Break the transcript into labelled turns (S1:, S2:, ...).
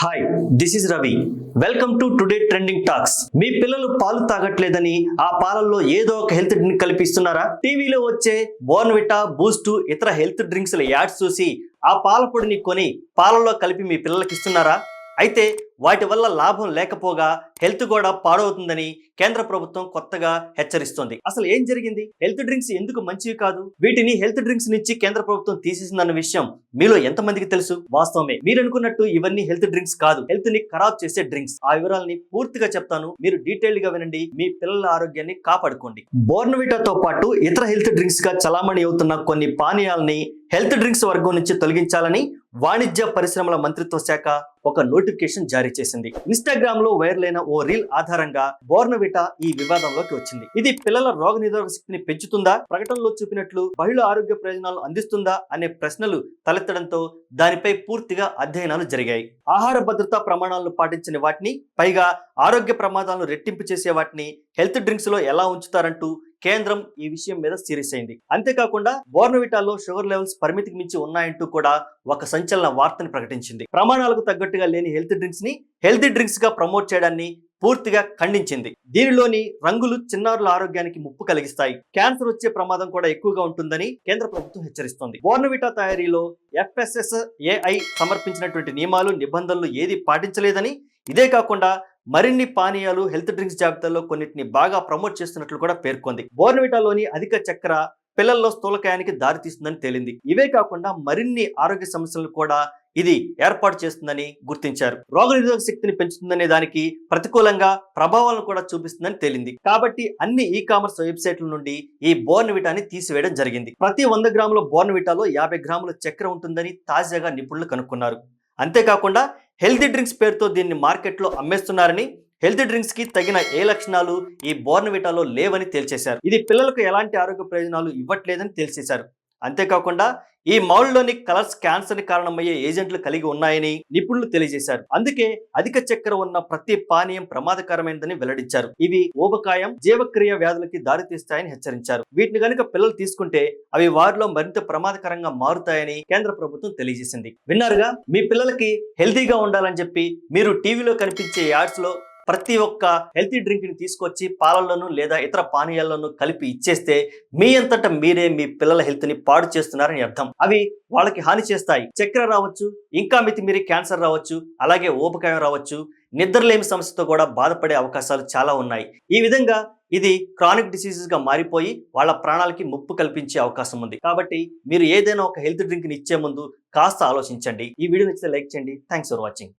S1: Hi this is Ravi welcome to today trending talks మీ పిల్లలు పాలు తాగట్లేదని ఆ పాలల్లో ఏదో ఒక హెల్త్ డ్రింక్ కల్పిస్తున్నారా? టీవీలో వచ్చే బోర్న్విటా బూస్ట్ ఇతర హెల్త్ డ్రింక్స్ యాడ్స్ చూసి ఆ పాల పొడిని కొని పాలల్లో కలిపి మీ పిల్లలకి ఇస్తున్నారా అయితే వాటి వల్ల లాభం లేకపోగా హెల్త్ కూడా పాడవుతుందని కేంద్ర ప్రభుత్వం కొత్తగా హెచ్చరిస్తోంది. అసలు ఏం జరిగింది? హెల్త్ డ్రింక్స్ ఎందుకు మంచివి కాదు? వీటిని హెల్త్ డ్రింక్స్ నుంచి కేంద్ర ప్రభుత్వం తీసేసిందన్న విషయం మీలో ఎంతమందికి తెలుసు? వాస్తవమే. మీరు అనుకున్నట్టు ఇవన్నీ హెల్త్ డ్రింక్స్ కాదు. హెల్త్ని ఖరాబ్ చేసే డ్రింక్స్. ఆ వివరాలని పూర్తిగా చెప్తాను. మీరు డీటెయిల్డ్గా వినండి. మీ పిల్లల ఆరోగ్యాన్ని కాపాడుకోండి. బోర్నవిటాతో పాటు ఇతర హెల్త్ డ్రింక్స్గా చలామణి అవుతున్న కొన్ని పానీయాలని హెల్త్ డ్రింక్స్ వర్గం నుంచి తొలగించాలని వాణిజ్య పరిశ్రమల మంత్రిత్వ శాఖ ఒక నోటిఫికేషన్ జారీ చేసింది. ఇన్స్టాగ్రామ్లో వైరల్ అయిన ఓ రీల్ ఆధారంగా బోర్నవిటా ఈ వివాదంలోకి వచ్చింది. ఇది పిల్లల రోగ నిరోధక శక్తిని పెంచుతుందా? ప్రకటనలో చూపినట్లు మహిళ ఆరోగ్య ప్రయోజనాలు అందిస్తుందా? అనే ప్రశ్నలు తలెత్తడంతో దానిపై పూర్తిగా అధ్యయనాలు జరిగాయి. ఆహార భద్రతా ప్రమాణాలను పాటించని వాటిని పైగా ఆరోగ్య ప్రమాదాలను రెట్టింపు చేసే వాటిని హెల్త్ డ్రింక్స్లో ఎలా ఉంచుతారంటూ కేంద్రం ఈ విషయం మీద సీరియస్ అయింది. అంతేకాకుండా బోర్నవిటాలో షుగర్ లెవెల్స్ పరిమితికి మించి ఉన్నాయంటూ కూడా ఒక సంచలన వార్తను ప్రకటించింది. ప్రమాణాలకు తగ్గట్టుగా లేని హెల్త్ డ్రింక్స్ని హెల్తీ డ్రింక్స్గా ప్రమోట్ చేయడాన్ని పూర్తిగా ఖండించింది. దీనిలోని రంగులు చిన్నారుల ఆరోగ్యానికి ముప్పు కలిగిస్తాయి. క్యాన్సర్ వచ్చే ప్రమాదం కూడా ఎక్కువగా ఉంటుందని కేంద్ర ప్రభుత్వం హెచ్చరిస్తోంది. బోర్నవిటా తయారీలో ఎఫ్ఎస్ఎస్ఏఐ సమర్పించినటువంటి నియమాలు నిబంధనలు ఏది పాటించలేదని ఇదే కాకుండా మరిన్ని పానీయాలు హెల్త్ డ్రింక్స్ జాబితాలో కొన్నిటిని బాగా ప్రమోట్ చేస్తున్నట్లు కూడా పేర్కొంది. బోర్నవిటాలోని అధిక చక్కెర పిల్లల్లో స్థూలకాయానికి దారితీస్తుందని తేలింది. ఇవే కాకుండా మరిన్ని ఆరోగ్య సమస్యలను కూడా ఇది ఏర్పాటు చేస్తుందని గుర్తించారు. రోగనిరోధక శక్తిని పెంచుతుందనే దానికి ప్రతికూలంగా ప్రభావాలను కూడా చూపిస్తుందని తేలింది. కాబట్టి అన్ని ఈ కామర్స్ వెబ్సైట్ల నుండి ఈ బోర్నవిటాని తీసివేయడం జరిగింది. ప్రతి వంద గ్రాముల బోర్నవిటాలో యాభై గ్రాముల చక్కెర ఉంటుందని తాజాగా నిపుణులు కనుక్కున్నారు. అంతేకాకుండా హెల్తీ డ్రింక్స్ పేరుతో దీన్ని మార్కెట్లో అమ్మేస్తున్నారని హెల్తీ డ్రింక్స్కి తగిన ఏ లక్షణాలు ఈ బోర్నవిటాలో లేవని తేల్చేశారు. ఇది పిల్లలకు ఎలాంటి ఆరోగ్య ప్రయోజనాలు ఇవ్వట్లేదని తేల్చేశారు. అంతేకాకుండా ఈ మౌల్లోని కలర్స్ క్యాన్సర్ కారణమయ్యే ఏజెంట్లు కలిగి ఉన్నాయని నిపుణులు తెలియజేశారు. అందుకే అధిక చక్కెర ఉన్న ప్రతి పానీయం ప్రమాదకరమైనదని వెల్లడించారు. ఇవి ఊబకాయం జీవక్రియ వ్యాధులకి దారితీస్తాయని హెచ్చరించారు. వీటిని గనుక పిల్లలు తీసుకుంటే అవి వారిలో మరింత ప్రమాదకరంగా మారుతాయని కేంద్ర ప్రభుత్వం తెలియజేసింది. విన్నారుగా? మీ పిల్లలకి హెల్తీగా ఉండాలని చెప్పి మీరు టీవీలో కనిపించే యాడ్స్లో ప్రతి ఒక్క హెల్తీ డ్రింక్ని తీసుకొచ్చి పాలల్లోనూ లేదా ఇతర పానీయాల్లోనూ కలిపి ఇచ్చేస్తే మీ అంతటా మీరే మీ పిల్లల హెల్త్ని పాడు చేస్తున్నారని అర్థం. అవి వాళ్ళకి హాని చేస్తాయి. చక్కెర రావచ్చు ఇంకా మితిమీరి క్యాన్సర్ రావచ్చు అలాగే ఊబకాయం రావచ్చు నిద్రలేమి సమస్యతో కూడా బాధపడే అవకాశాలు చాలా ఉన్నాయి. ఈ విధంగా ఇది క్రానిక్ డిసీజెస్గా మారిపోయి వాళ్ళ ప్రాణాలకి ముప్పు కల్పించే అవకాశం ఉంది. కాబట్టి మీరు ఏదైనా ఒక హెల్త్ డ్రింక్ని ఇచ్చే ముందు కాస్త ఆలోచించండి. ఈ వీడియో నచ్చితే లైక్ చేయండి. Thanks for watching.